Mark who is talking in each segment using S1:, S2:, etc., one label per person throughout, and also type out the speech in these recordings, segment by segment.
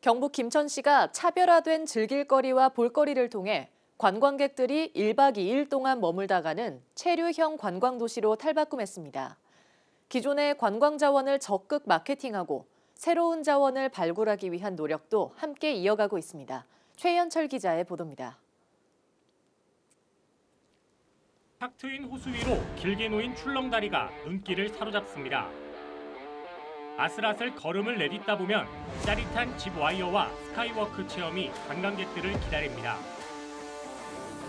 S1: 경북 김천시가 차별화된 즐길거리와 볼거리를 통해 관광객들이 1박 2일 동안 머물다 가는 체류형 관광도시로 탈바꿈했습니다. 기존의 관광 자원을 적극 마케팅하고 새로운 자원을 발굴하기 위한 노력도 함께 이어가고 있습니다. 최현철 기자의 보도입니다.
S2: 탁 트인 호수 위로 길게 놓인 출렁다리가 눈길을 사로잡습니다. 아슬아슬 걸음을 내딛다 보면 짜릿한 집 와이어와 스카이워크 체험이 관광객들을 기다립니다.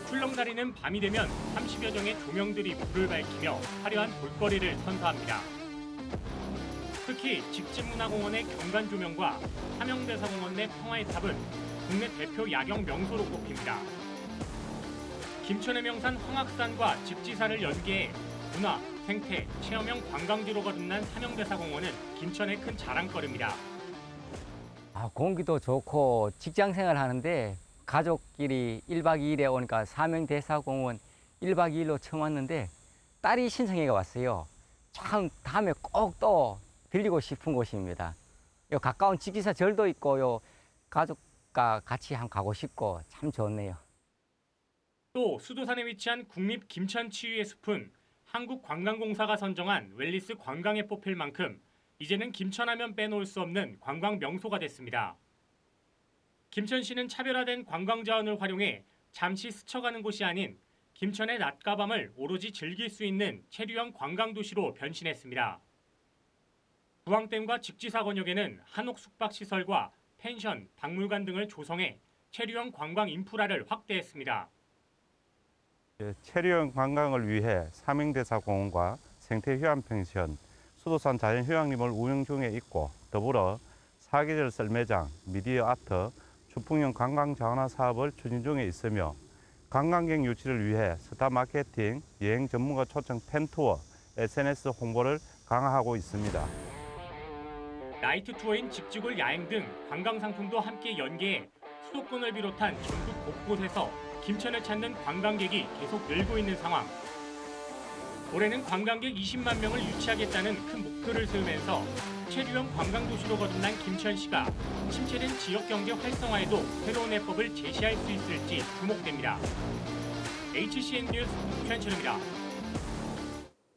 S2: 출렁다리는 밤이 되면 30여 정의 조명들이 불을 밝히며 화려한 볼거리를 선사합니다. 특히 직진문화공원의 경관 조명과 삼형대사공원 내 평화의 탑은 국내 대표 야경 명소로 꼽힙니다. 김천의 명산 황악산과 직지사를 연계해 문화, 생태, 체험형 관광지로 거듭난 삼형대사공원은 김천의 큰 자랑거리입니다.
S3: 아, 공기도 좋고 직장 생활 하는데 가족끼리 1박 2일에 오니까 사명대사공원 1박 2일로 처음 왔는데 딸이 신청해가 왔어요. 참 다음에 꼭 또 들리고 싶은 곳입니다. 요 가까운 직지사 절도 있고 요 가족과 같이 한번 가고 싶고 참 좋네요.
S2: 또 수도산에 위치한 국립 김천치유의 숲은 한국관광공사가 선정한 웰리스 관광에 뽑힐 만큼 이제는 김천하면 빼놓을 수 없는 관광 명소가 됐습니다. 김천시는 차별화된 관광 자원을 활용해 잠시 스쳐가는 곳이 아닌 김천의 낮과 밤을 오로지 즐길 수 있는 체류형 관광 도시로 변신했습니다. 부항댐과 직지사 권역에는 한옥 숙박 시설과 펜션, 박물관 등을 조성해 체류형 관광 인프라를 확대했습니다.
S4: 예, 체류형 관광을 위해 삼행대사공원과 생태휴양펜션, 수도산 자연휴양림을 운영 중에 있고 더불어 사계절 썰매장, 미디어 아트, 주풍형 관광 자원화 사업을 추진 중에 있으며 관광객 유치를 위해 스타 마케팅, 여행 전문가 초청 팬투어, SNS 홍보를 강화하고 있습니다.
S2: 나이트 투어인 직지굴 야행 등 관광 상품도 함께 연계해 수도권을 비롯한 전국 곳곳에서 김천을 찾는 관광객이 계속 늘고 있는 상황. 올해는 관광객 20만 명을 유치하겠다는 큰 목표를 세우면서 체류형 관광 도시로 거듭난 김천시가 침체된 지역 경제 활성화에도 새로운 해법을 제시할 수 있을지 주목됩니다. HCN 뉴스 최현철입니다.